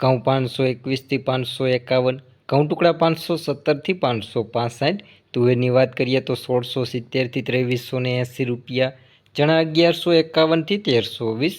ઘઉં પાંચસો એકવીસથી પાંચસો એકાવન, ઘઉં ટુકડા પાંચસો સત્તરથી પાંચસો પાસઠ. તુવેરની વાત કરીએ તો સોળસો સિત્તેરથી ત્રેવીસો ને એંસી રૂપિયા, ચણા અગિયારસો એકાવનથી તેરસો વીસ,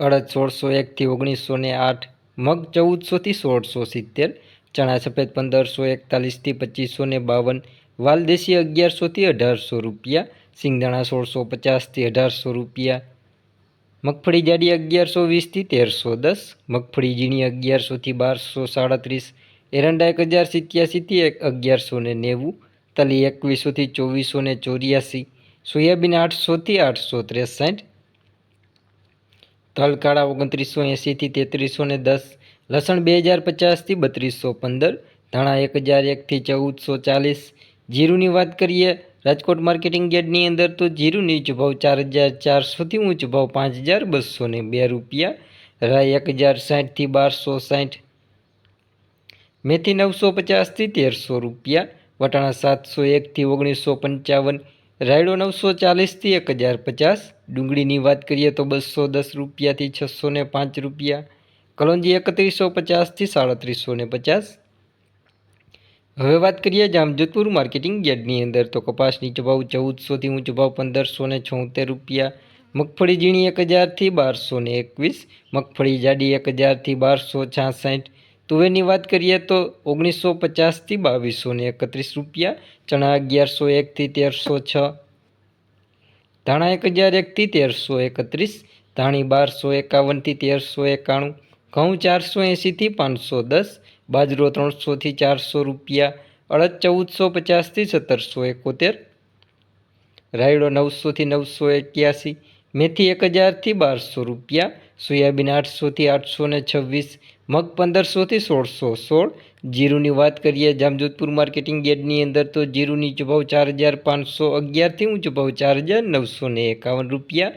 અડદ સોળસો એકથી ઓગણીસો ને આઠ, મગ ચૌદસોથી સોળસો સિત્તેર, ચણા સફેદ પંદરસો એકતાલીસથી પચીસો ને બાવન, વાલદેશી અગિયારસોથી અઢારસો રૂપિયા, સિંગદાણા સોળસો પચાસથી અઢારસો રૂપિયા મગફળી જાડી અગિયારસો વીસથી તેરસો દસ, મગફળી ઝીણી અગિયારસોથી બારસો સાડત્રીસ એરંડા એક હજાર સિત્યાસીથી એક અગિયારસો ને નેવું, તલી એકવીસોથી ચોવીસો ને ચોર્યાસી, સોયાબીન આઠસોથી આઠસો ત્રેસઠ તલ કાળા ઓગણત્રીસો એંસીથી તેત્રીસો ને દસ, લસણ બે હજાર પચાસથી બત્રીસો પંદર, ધાણા એક હજાર એકથી ચૌદસો ચાલીસ, જીરુની વાત કરીએ રાજકોટ માર્કેટિંગ યાર્ડની અંદર તો જીરું નીચો ભાવ ચાર હજાર ચારસોથી ઊંચો ભાવ પાંચ હજાર બસો ને બે રૂપિયા. રાય એક હજાર સાઠથી બારસો સાઠ. મેથી નવસો પચાસથી તેરસો રૂપિયા. વટાણા સાતસો એકથી ઓગણીસો પંચાવન. રાયડો નવસો ચાલીસથી એક હજાર પચાસ. ડુંગળીની વાત કરીએ તો બસો દસ રૂપિયાથી છસો ને પાંચ રૂપિયા. કલોંજી એકત્રીસો પચાસથી સાડત્રીસો ને પચાસ. હવે વાત કરીએ જામજોધપુર માર્કેટિંગ યાર્ડની અંદર તો કપાસની ભાવ ચૌદસોથી ઊંચો ભાવ પંદરસો ને છોતેર રૂપિયા, મગફળી ઝીણી એક હજારથી બારસો ને એકવીસ, મગફળી જાડી એક હજારથી બારસો છાસઠ. તુવેરની વાત કરીએ તો ઓગણીસો પચાસથી બાવીસો ને એકત્રીસ રૂપિયા, ચણા અગિયારસો એકથી તેરસો છ. ધાણા એક હજાર એકથી તેરસો એકત્રીસ, ધાણી બારસો એકાવનથી તેરસો એકાણું. ઘઉં ચારસો એંસીથી પાંચસો દસ, બાજરો ત્રણસોથી ચારસો રૂપિયા, અડદ ચૌદસો પચાસથી સત્તરસો એકોતેર, રાયડો નવસોથી નવસો એક્યાસી, મેથી એક હજારથી બારસો રૂપિયા, સોયાબીન આઠસોથી આઠસો ને છવ્વીસ, મગ પંદરસોથી સોળસો સોળ. જીરુની વાત કરીએ જામજોધપુર માર્કેટિંગ યાર્ડની અંદર તો જીરુની નીચો ભાવ ચાર હજાર પાંચસો અગિયારથી ઊંચો ભાવ ચાર હજાર નવસો એકાવન રૂપિયા